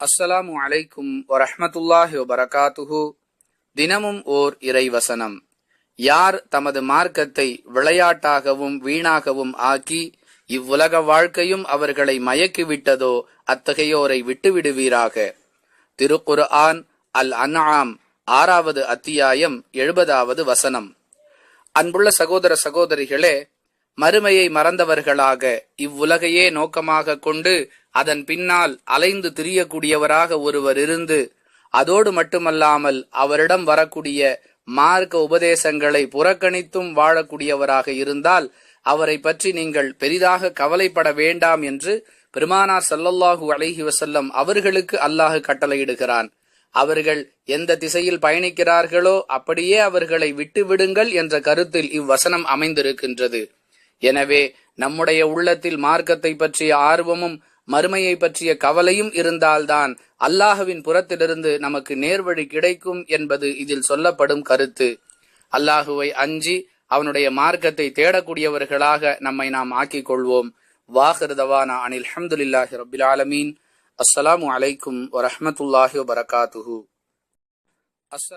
அஸ்ஸலாமு அலைக்கும் வரஹமத்துல்லாஹி வபரகாத்துஹு. தினமும் ஓர் இறைவசனம். யார் தமது மார்க்கத்தை விளையாட்டாகவும் வீணாகவும் ஆக்கி இவ்வுலக வாழ்க்கையும் அவர்களை மயக்கிவிட்டதோ அத்தகையோரை விட்டுவிடுவீராக. திருக்குர் ஆன் அல் அன்ஆம் ஆறாவது அத்தியாயம் எழுபதாவது வசனம். அன்புள்ள சகோதர சகோதரிகளே மறுமையை மறந்தவர்களாக இவ்வுலகையே நோக்கமாக கொண்டு அதன் பின்னால் அலைந்து திரியக்கூடியவராக ஒருவர் இருந்து அதோடு மட்டுமல்லாமல் அவரிடம் வரக்கூடிய மார்க்க உபதேசங்களை புறக்கணித்தும் வாழக்கூடியவராக இருந்தால் அவரை பற்றி நீங்கள் பெரிதாக கவலைப்பட வேண்டாம் என்று பெருமானார் சல்லல்லாஹு அலைஹி வசல்லம் அவர்களுக்கு அல்லாஹு கட்டளையிடுகிறான். அவர்கள் எந்த திசையில் பயணிக்கிறார்களோ அப்படியே அவர்களை விட்டு விடுங்கள் என்ற கருத்தில் இவ்வசனம் அமைந்திருக்கின்றது. எனவே நம்முடைய உள்ளத்தில் மார்க்கத்தை பற்றிய ஆர்வமும் மறுமையை பற்றிய கவலையும் இருந்தால்தான் அல்லாஹுவின் புறத்திலிருந்து நமக்கு நேர்வழி கிடைக்கும் என்பது இதில் சொல்லப்படும் கருத்து. அல்லாஹுவை அஞ்சி அவனுடைய மார்க்கத்தை தேடக்கூடியவர்களாக நம்மை நாம் ஆக்கிக் கொள்வோம் வாஹிருதவானா அனில் அஹமதுல்லாஹி ரபில் ஆலமீன். அஸ்ஸலாமு அலைக்கும் வரஹமத்துல்லாஹி வபரகாத்துஹு.